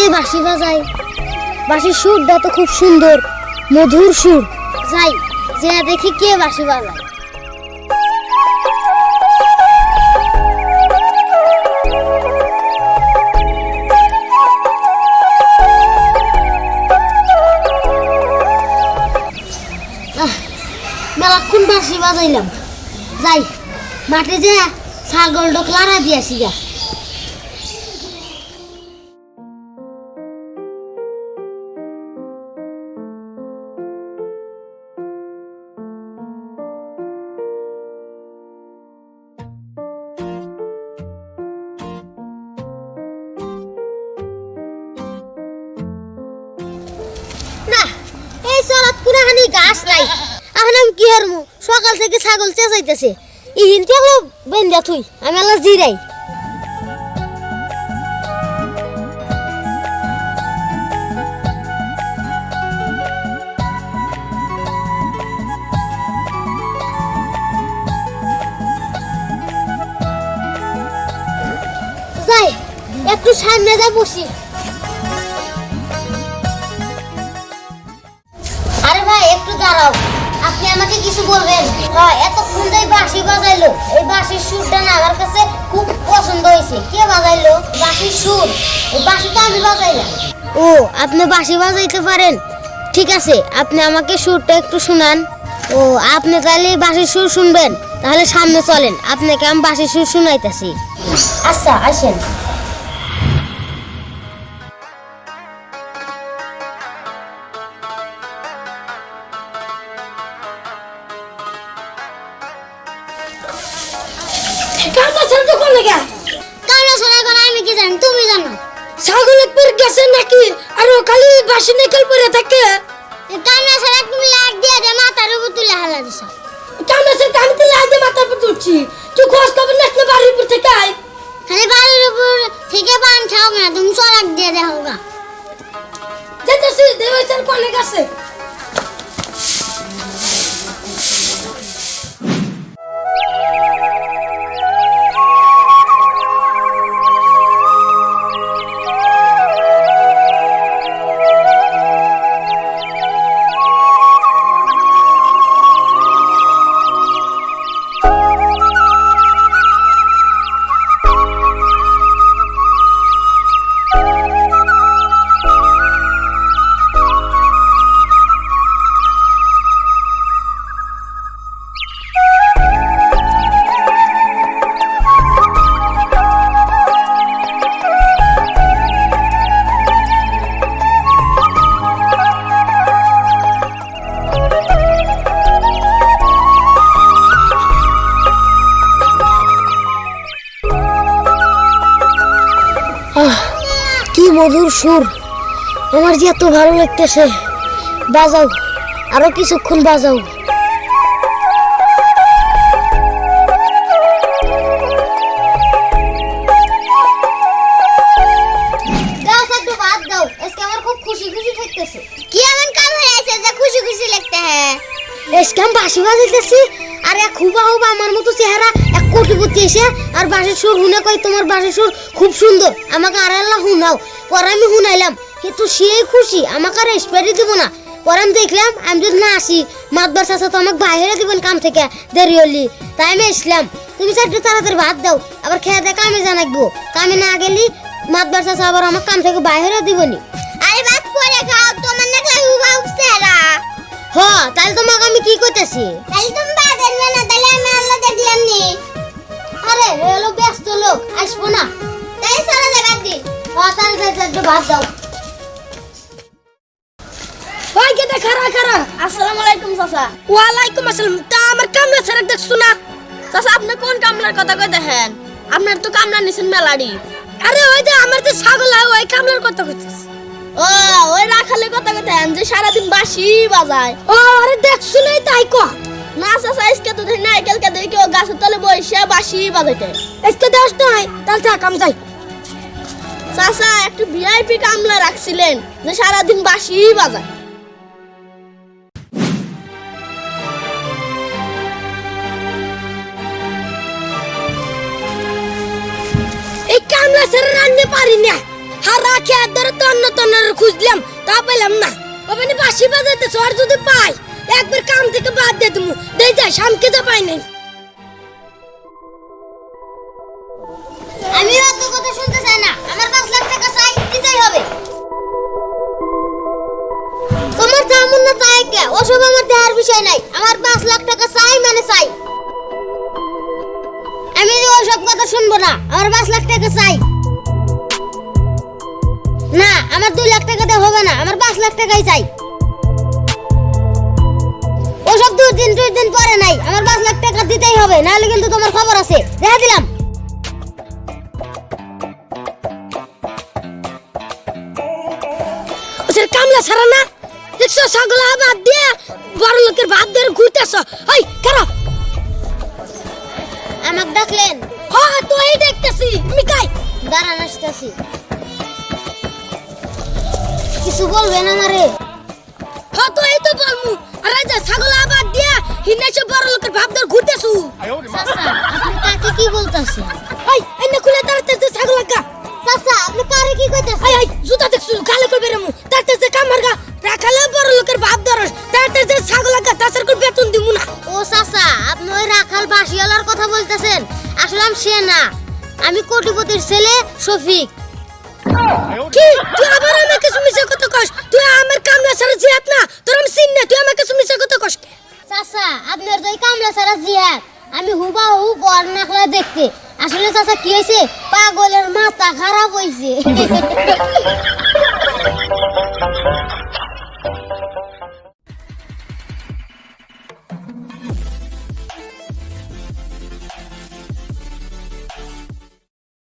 কে বাঁশি বাজায় বাঁশির সুরটা তো খুব সুন্দর, মধুর সুর। যাই, যে দেখি কে বাঁশি বাজায়। মেলাক্ষণ বাঁশি বাজাইলাম? যাই, মাঠে যে ছাগল ডোক লাড়া দিয়েছি গা। না, এই চলত কোনখানি গাছ নাই। এখন আমি কি হারমু? সকাল থেকে ছাগল চেঁচাইতেছে। ইহিনতে হলো বেন্দা থুই, আমি আল্লাহ জিরাই। যাই, একটু সামনে যা বসি। দাঁড়াও। আপনি আমাকে কিছু বলবেন? এতক্ষণ ধরে বাঁশি বাজাইলো। এই বাঁশির সুরটা না আমার কাছে খুব পছন্দ হয়েছে। কে বাজাইলো? বাঁশির সুর। এই বাঁশি তো আমি বাজাইলাম। ও, আপনি বাঁশি বাজাইতে পারেন। ঠিক আছে, আপনি আমাকে সুরটা একটু শুনান। ও, আপনি তাহলে বাঁশির সুর শুনবেন। তাহলে সামনে চলেন। আপনাকে আমি বাঁশির সুর শুনাইতেছি। আচ্ছা আসেন। ছেড়ে তো কোন লেগে? কারণ শোনার কথা আমি কি জানি? তুমি জানো? ছাগলের পর গেছে নাকি? আর ও খালি বাসি নিকেল পরে থাকে। কান্না ছাড়া তুমি লাগ দিয়ে দে মাথার উপর তুলে হালা দিছ। কান্না ছেড়ে আমি তো লাইতে মাথার উপর তুলছি। তুই খোঁজ খবর নাচ না বাড়ির উপর থেকে? আয় খালি বাড়ির উপর থেকে পান খাও না তুমি সরাক দিয়ে দেখো গা। যেতেছি দেবেছেন কোনে গেছে? মধুর সুর। আমার যে এত ভালো লাগতেছে। বাজাও আরও কিছুক্ষণ বাজাও। দাও বাদ দাও। আজকে আমার খুব খুশি খুশি থাকতেছে। কি এমন কাম হয়েছে যে খুশি খুশি লাগতে হ্যাঁ? বাজাইতেছি আর এক হুবা আমার মতো চেহারা কোটিপতি এসে আর বাঁশির সুর শুনে কই তোমার বাঁশির সুর খুব সুন্দর। আমাকে আর আল্লাহ শুনাও। পরে আমি শুনাইলাম। কিন্তু সে খুশি আমাকে আর স্পেরি দিব না। পরে আমি দেখলাম আমি যদি না আসি মাতবার চাষা তো আমাকে বাইরে দিবেন কাম থেকে দেরি হলি। তাই আমি আসলাম। তুমি চারটে তাড়াতাড়ি ভাত দাও। আবার খেয়ে দেখে আমি জানাকবো কামে না গেলি মাতবার চাষা আবার আমার কাম থেকে বাইরে দিবনি। আরে ভাত পরে খাও তোমার না খাই উপসেরা হ তাহলে তোমাকে আমি কি করতেছি তাহলে তুমি হলো ব্যস্ত লোক আসব না। তাই সারা জায়গা দি। তাহলে একটু ভাত দাও। ওই কে খারা খারা আসসালামু আলাইকুম চাচা। ওয়ালাইকুম আসসালাম। তা আমার কামলা ছেড়ে দেখছ না চাচা আপনি কোন কামলার কথা কই দেখেন? আপনার তো কামলা নিছেন মেলাডি। আরে ওই যে আমার যে ছাগল হয় ওই কামলার কথা কইছিস ও ওই রাখালে কথা কই দেখেন যে সারাদিন বাঁশি বাজায়। ও আরে দেখছ না তাই কো না চাচা আজকে তো দেখি নাইকেলকে দেখি ও গাছের তলে বসে বাঁশি বাজাইতে। আজকে দেশ নাই তাহলে থাক আমি যাই। চাচা একটু ভিআইপি কামলা রাখছিলেন যে সারাদিন বাঁশি বাজায়। এই কামলা ছেড়ে রান্নে পারি না? হারা খেয়ার ধরে তন্ন তন্ন খুঁজলাম তা পেলাম না। ওখানে বাসি বাজাইতে আর যদি পাই একবার কাম থেকে বাদ দিয়ে তুমি দেই যাই শামকে তো পাই নাই। আমি অত কথা শুনতে চাই না। আমার পাঁচ লাখ টাকা চাই, দিতেই হবে। তোমার তেমন না তাই কে? ওসব আমার দেওয়ার বিষয় নাই। আমার পাঁচ লাখ টাকা চাই মানে চাই। আমি ওসব কথা শুনব না, আমার পাঁচ লাখ টাকা চাই। না, আমার দুই লাখ টাকা দিয়ে হবে না, আমার পাঁচ লাখ টাকাই চাই। ওসব দুই দিন দুই দিন পরে নাই। আমার পাঁচ লাখ টাকা দিতেই হবে নাহলে কিন্তু তোমার খবর আছে। দেখা দিলাম। ওসের কামলা ছাড়া না? দেখছ ছাগল বাদ দিয়ে বড় লোকের ভাত ধরে ঘুরতেছ? ওই কারও আমাকে ডাকলেন। হ্যাঁ তো এই দেখতেছি মিকাই দাঁড়ান আসতেছি। কিছু বলবেন আমারে? হ্যাঁ তো এই তো বলমু। আর যে ছাগল দিয়া হিনেছে বড় লোকের ধরে ঘুরতেছু চাচা আপনি কাকে কি বলতাছেন? ওই এনে খুলে তাড়াতাড়ি ছাগল লাগা চাচা আপনি কারে কি কইতাছেন? আই আই জুতা দেখছু গালে কই বেরামু তাড়াতাড়ি কামার গা রাখালে বড় লোকের ভাত ধরস। তাড়াতাড়ি ছাগল লাগা তাছাড়া করে বেতন দিমু না। ও চাচা আপনি ওই রাখাল বাসিওয়ালার কথা বলতেছেন। আসলে আমি সে না। আমি কোটিপতির ছেলে শফিক। কি? তুই আবার আমাকে সুমিছে কত কস? তুই আমার কামলা ছাড়া জিয়াত না। তোর আমি চিন না তুই আমাকে সুমিছে কত কস চাচা, আপনার তো কামলা ছাড়া জিয়া আমি হুবা হু বর করে দেখতে। আসলে চাচা, কি হয়েছে পাগলের মাথা খারাপ হয়েছে